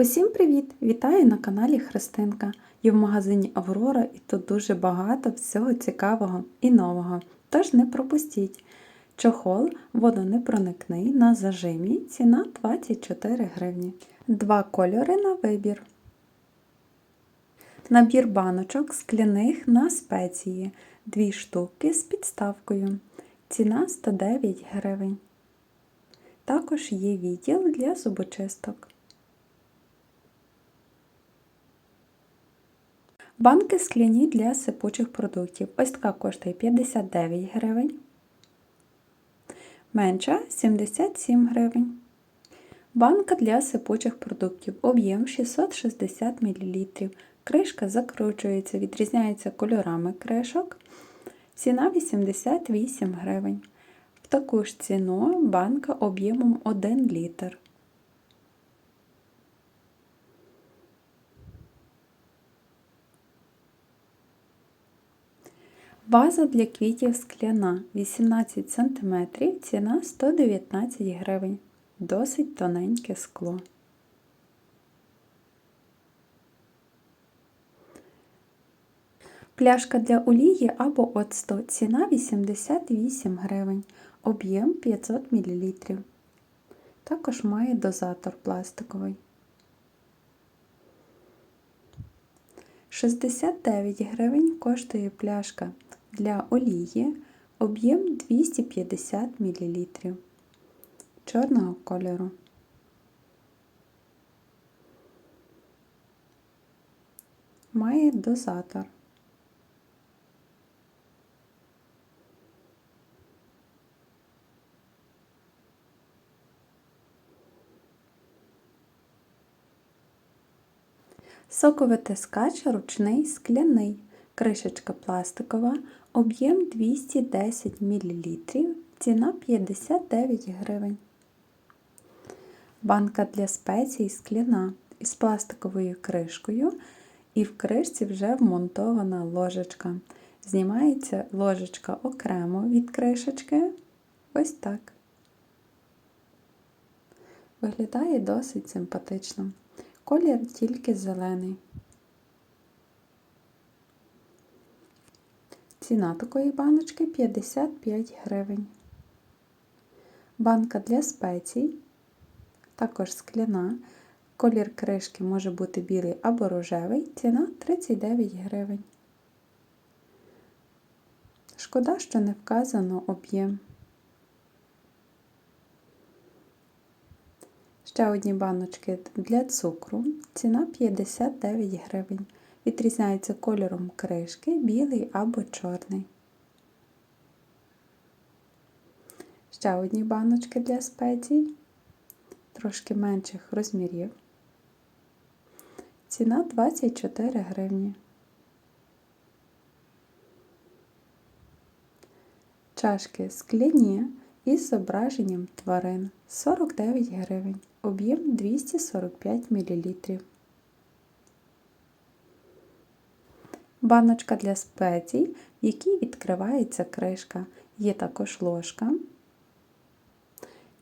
Усім привіт! Вітаю на каналі Христинка. Я в магазині Аврора і тут дуже багато всього цікавого і нового. Тож не пропустіть. Чохол водонепроникний на зажимі. Ціна 24 гривні. Два кольори на вибір. Набір баночок скляних на спеції. Дві штуки з підставкою. Ціна 109 гривень. Також є відділ для зубочисток. Банки скляні для сипучих продуктів. Ось така коштує 59 гривень. Менша 77 гривень. Банка для сипучих продуктів. Об'єм 660 мл. Кришка закручується, відрізняється кольорами кришок. Ціна 88 гривень. В таку ж ціну банка об'ємом 1 літр. Ваза для квітів скляна 18 см, ціна 119 гривень. Досить тоненьке скло. Пляшка для олії або оцту. Ціна 88 гривень. Об'єм 500 мл. Також має дозатор пластиковий. 69 гривень коштує пляшка для олії, об'єм 250 мл чорного кольору. Має дозатор. Соковитискач ручний скляний, кришечка пластикова, об'єм 210 мл, ціна 59 гривень. Банка для спецій скляна із пластиковою кришкою, і в кришці вже вмонтована ложечка. Знімається ложечка окремо від кришечки. Ось так. Виглядає досить симпатично. Колір тільки зелений. Ціна такої баночки 55 гривень. Банка для спецій, також скляна. Колір кришки може бути білий або рожевий, ціна 39 гривень. Шкода, що не вказано об'єм. Ще одні баночки для цукру. Ціна 59 гривень. Відрізняється кольором кришки, білий або чорний. Ще одні баночки для спецій, трошки менших розмірів. Ціна 24 гривні. Чашки скляні із зображенням тварин 49 гривень, об'єм 245 мл. Баночка для спецій, в якій відкривається кришка. Є також ложка.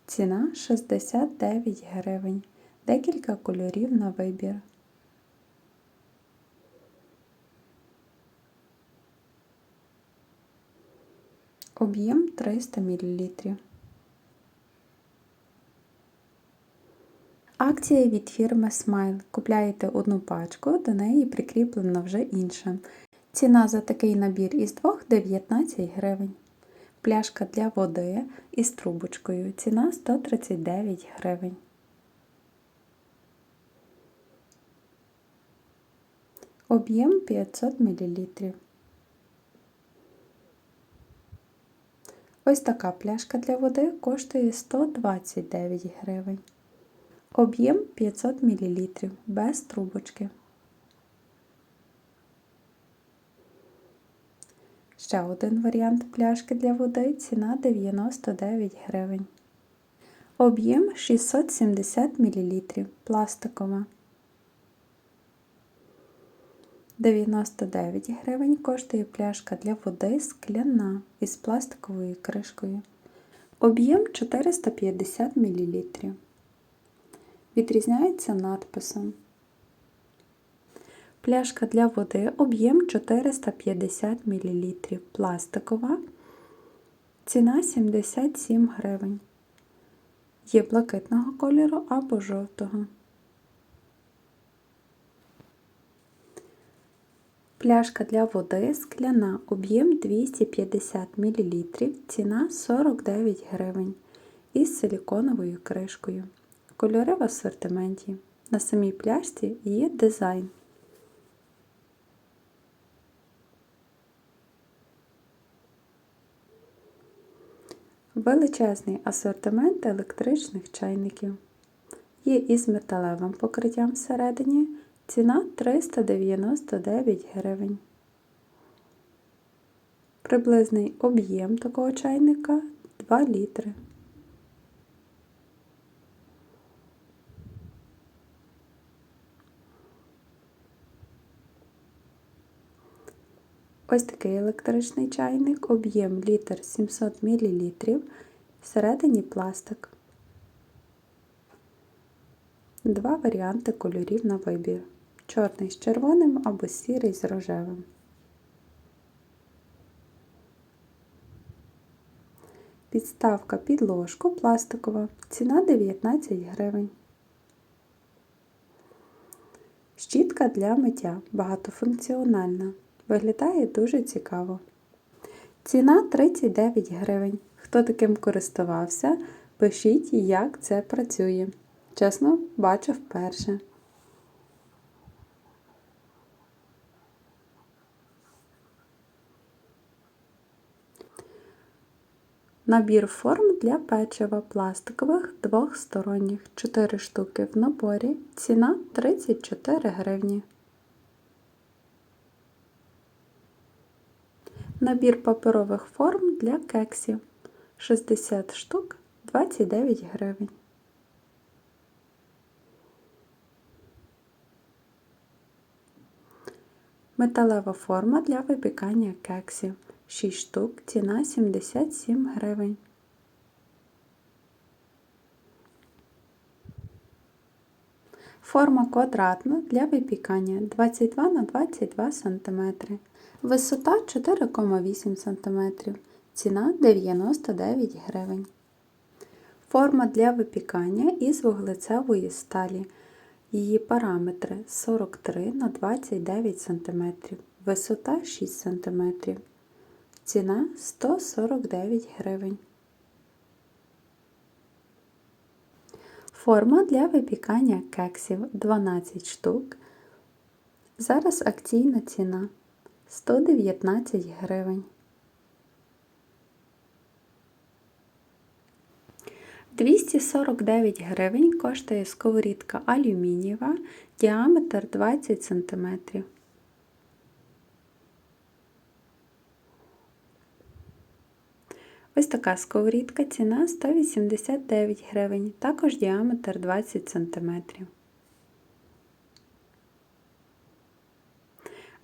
Ціна 69 гривень. Декілька кольорів на вибір. Об'єм 300 мл. Акція від фірми Smile. Купляєте одну пачку, до неї прикріплена вже інша. Ціна за такий набір із двох 19 гривень. Пляшка для води із трубочкою. Ціна 139 гривень. Об'єм 500 мл. Ось така пляшка для води коштує 129 гривень. Об'єм 500 мл без трубочки. Ще один варіант пляшки для води, ціна 99 гривень. Об'єм 670 мл пластикова. 99 гривень коштує пляшка для води скляна із пластиковою кришкою. Об'єм 450 мл. Відрізняється надписом. Пляшка для води об'єм 450 мл. Пластикова. Ціна 77 гривень. Є блакитного кольору або жовтого. Пляшка для води скляна, об'єм 250 мл, ціна 49 гривень із силіконовою кришкою. Кольори в асортименті. На самій пляшці є дизайн. Величезний асортимент електричних чайників. Є із металевим покриттям всередині. Ціна 399 гривень. Приблизний об'єм такого чайника 2 літри. Ось такий електричний чайник, об'єм літр 700 мл, всередині пластик. Два варіанти кольорів на вибір: чорний з червоним або сірий з рожевим. Підставка під ложку пластикова. Ціна 19 гривень. Щітка для миття багатофункціональна. Виглядає дуже цікаво. Ціна 39 гривень. Хто таким користувався, пишіть, як це працює. Чесно, бачу вперше. Набір форм для печива пластикових двохсторонніх 4 штуки в наборі. Ціна 34 гривні. Набір паперових форм для кексів 60 штук 29 гривень. Металева форма для випікання кексів 6 штук, ціна 77 гривень. Форма квадратна для випікання 22 на 22 см. Висота 4,8 см. Ціна 99 гривень. Форма для випікання із вуглецевої сталі. Її параметри 43 на 29 см, висота 6 см. Ціна 149 гривень. Форма для випікання кексів 12 штук. Зараз акційна ціна 119 гривень. 249 гривень коштує сковорідка алюмінієва, діаметр 20 см. Ось така сковорідка, ціна 189 гривень, також діаметр 20 см.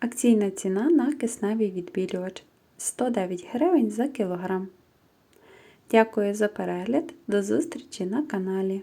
Акційна ціна на кисневий відбілювач 109 гривень за кілограм. Дякую за перегляд, до зустрічі на каналі.